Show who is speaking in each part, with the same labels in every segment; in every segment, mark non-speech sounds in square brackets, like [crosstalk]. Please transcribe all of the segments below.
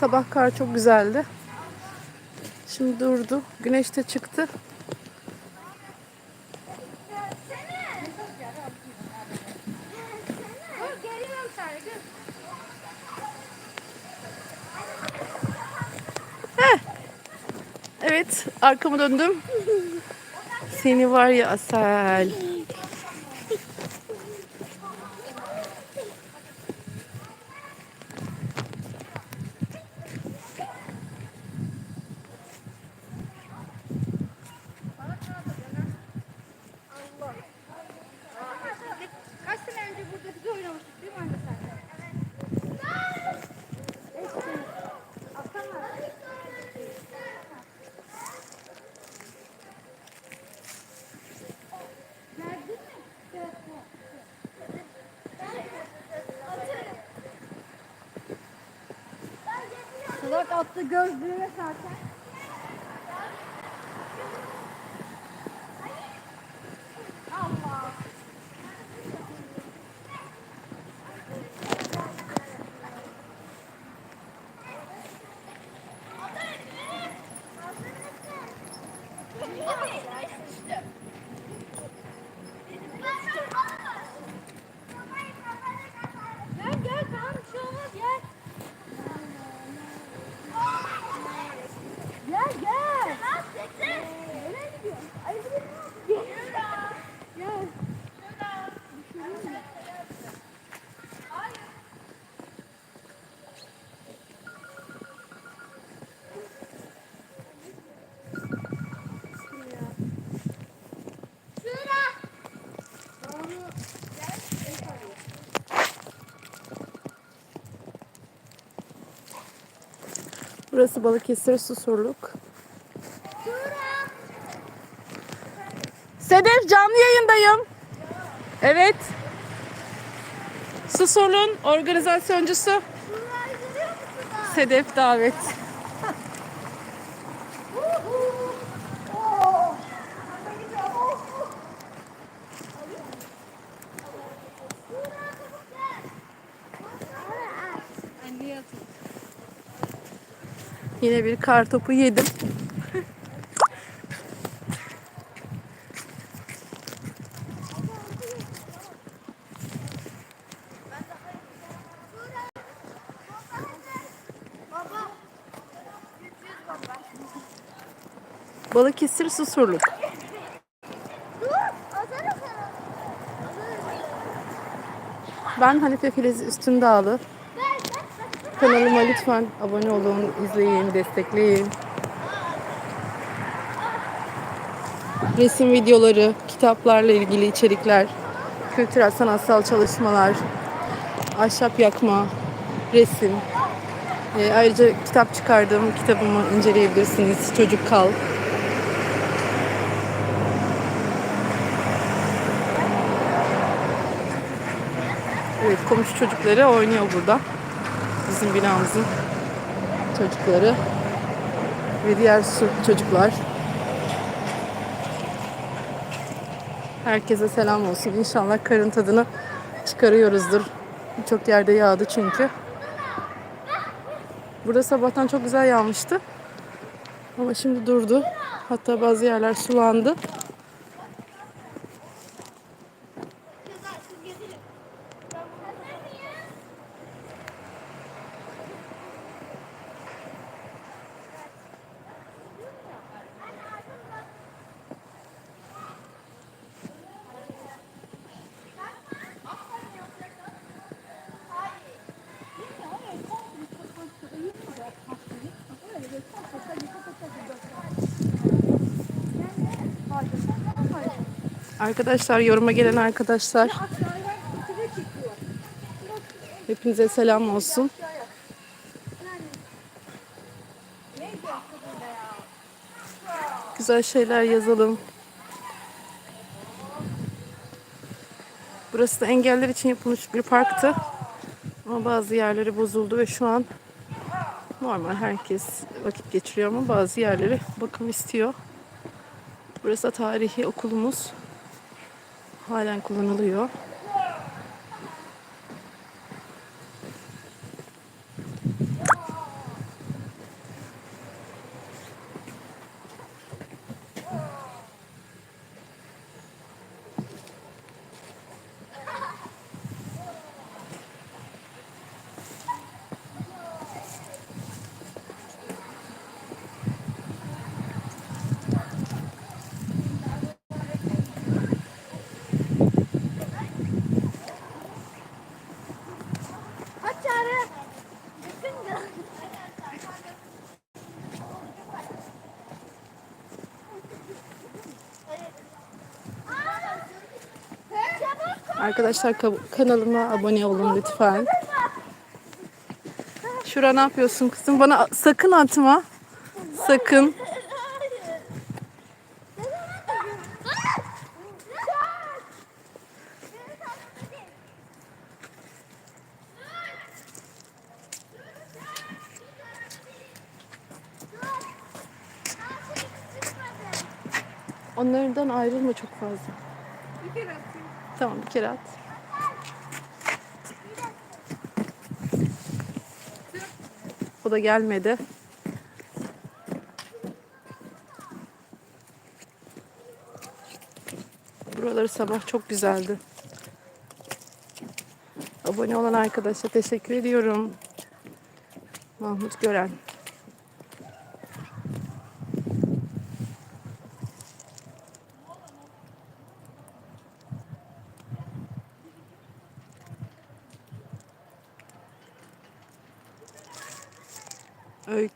Speaker 1: Sabah kar çok güzeldi. Şimdi durdu. Güneş de çıktı.
Speaker 2: Sergü.
Speaker 1: Evet, arkamı döndüm. Seni var ya Asel.
Speaker 2: Kaç sene önce burada biz oynamıştık değil mi anne sen? Evet. Atamaz. Verdin mi? Evet. Salak attı gözlüğüne zaten. Allah. Gel
Speaker 1: Burası Balıkesir Susurluk. Sedef canlı yayındayım. Evet. Susurluğun organizasyoncusu Sedef Davet. [laughs] Yine bir kar topu yedim. Balıkesir Susurluk. Ben Hanife Filiz Üstündağlı. Kanalıma lütfen abone olun, izleyin, destekleyin. Resim videoları, kitaplarla ilgili içerikler, kültürel sanatsal çalışmalar, ahşap yakma, resim. Ee, ayrıca kitap çıkardığım kitabımı inceleyebilirsiniz. Çocuk Kal. Evet, komşu çocukları oynuyor burada. Bizim binamızın çocukları ve diğer çocuklar. Herkese selam olsun. İnşallah karın tadını çıkarıyoruzdur. Birçok yerde yağdı çünkü. Burada sabahtan çok güzel yağmıştı. Ama şimdi durdu. Hatta bazı yerler sulandı. Arkadaşlar yoruma gelen arkadaşlar hepinize selam olsun. Güzel şeyler yazalım. Burası da engeller için yapılmış bir parktı. Ama bazı yerleri bozuldu ve şu an normal herkes vakit geçiriyor ama bazı yerleri bakım istiyor. Burası da tarihi okulumuz. Halen kullanılıyor. Arkadaşlar ka- kanalıma abone olun lütfen. Şura ne yapıyorsun kızım? Bana sakın atma. Sakın. Onlardan ayrılma çok fazla.
Speaker 2: Bir kere.
Speaker 1: Tamam bir kere at. O da gelmedi. Buraları sabah çok güzeldi. Abone olan arkadaşa teşekkür ediyorum. Mahmut Gören.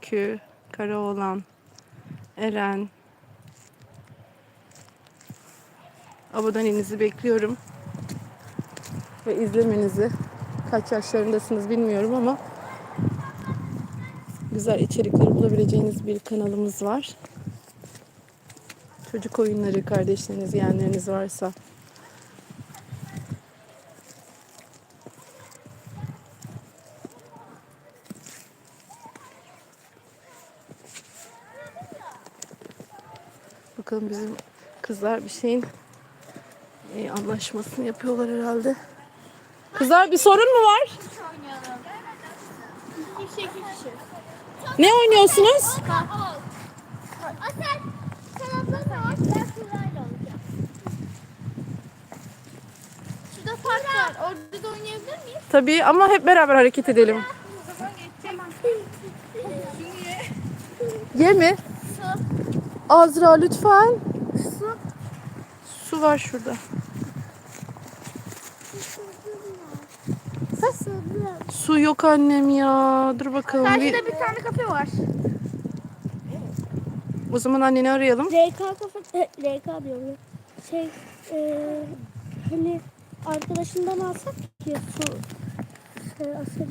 Speaker 1: Öykü, Karaoğlan, Eren. Aboneliğinizi bekliyorum. Ve izlemenizi. Kaç yaşlarındasınız bilmiyorum ama güzel içerikleri bulabileceğiniz bir kanalımız var. Çocuk oyunları, kardeşleriniz, yeğenleriniz varsa Bakalım bizim kızlar bir şeyin e, anlaşmasını yapıyorlar herhalde. Kızlar bir sorun mu var? Ne oynuyorsunuz? Tabii ama hep beraber hareket edelim.
Speaker 2: Ye
Speaker 1: mi?
Speaker 2: Su.
Speaker 1: Azra lütfen.
Speaker 2: Su.
Speaker 1: Su var şurada. Su yok annem ya. Dur bakalım.
Speaker 2: Karşıda bir tane kafe var.
Speaker 1: o zaman anneni arayalım.
Speaker 3: RK kafa RK diyorum ya. Şey e, hani arkadaşından alsak ya su şey,